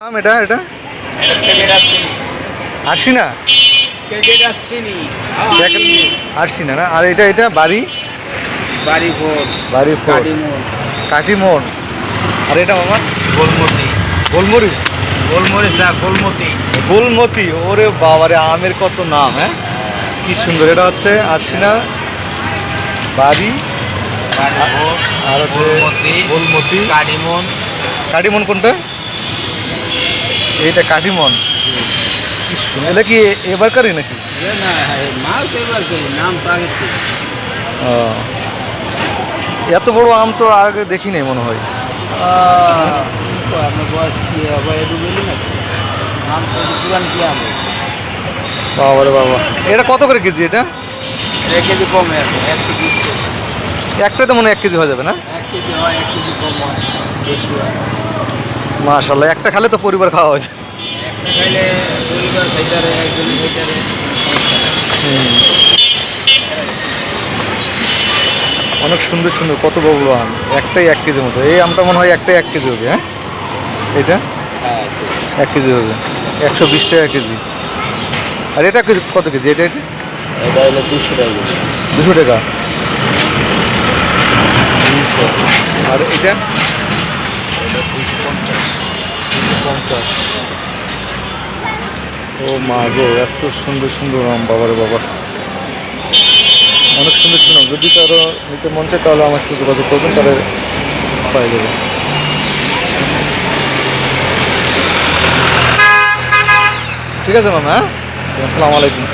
আম এটা এটা? আশি না আশি না না? আর এটা এটা বাড়ি? বাড়ি ভোর বাড়ি ফোর কাটিমোড় আর এটা মামা গোলমতি। গোলমরিচ। গোলমরিচ না গোলমতি। গোলমতি। ওরে বাবারে আমের কত নাম হ্যাঁ? কি সুন্দর এটা হচ্ছে আশিনা। বাড়ি। আর হচ্ছে গোলমতি। গোলমতি। কাটিমন কাটিমন কোনটা? এইটা কাটিমন কি এটা কি এবার এবারকারই নাকি ও। এত বড় আম তো আগে দেখি নাই মনে হয়। আপনার বয়স কি হবে একটু বলি না নাম তো কি আমি বাবা রে বাবা। এটা কত করে কেজি এটা? এক কেজি কমে আছে একশো বিশ কেজি। একটাতে মনে হয় এক কেজি হয়ে যাবে না? এক কেজি হয় এক কেজি কম হয় বেশি হয়। মাশাল্লাহ একটা খালে তো পরিবার খাওয়া হয়েছে। অনেক সুন্দর সুন্দর কত বড় আম? একটাই এক কেজির মতো। এই আমটা মনে হয় একটাই এক কেজি হবে হ্যাঁ? এটা এক কেজি হবে। একশো বিশ টাকা কেজি। আর এটা কেজি- কত কেজি? এটা এটা? এটা হলো দুশো টাকা কেজি। দুশো টাকা। আর এটা দুশো পঞ্চাশ দুশো পঞ্চাশ ও মা গো, এত সুন্দর সুন্দর আম, বাবারে বাবা। অনেক সুন্দর সুন্দর যদি কারও নিতে মন চায়, তাহলে আমার সাথে যোগাযোগ করবেন, তাহলে পাই যাবে। ঠিক আছে, মামা হ্যাঁ? আসসালামু আলাইকুম।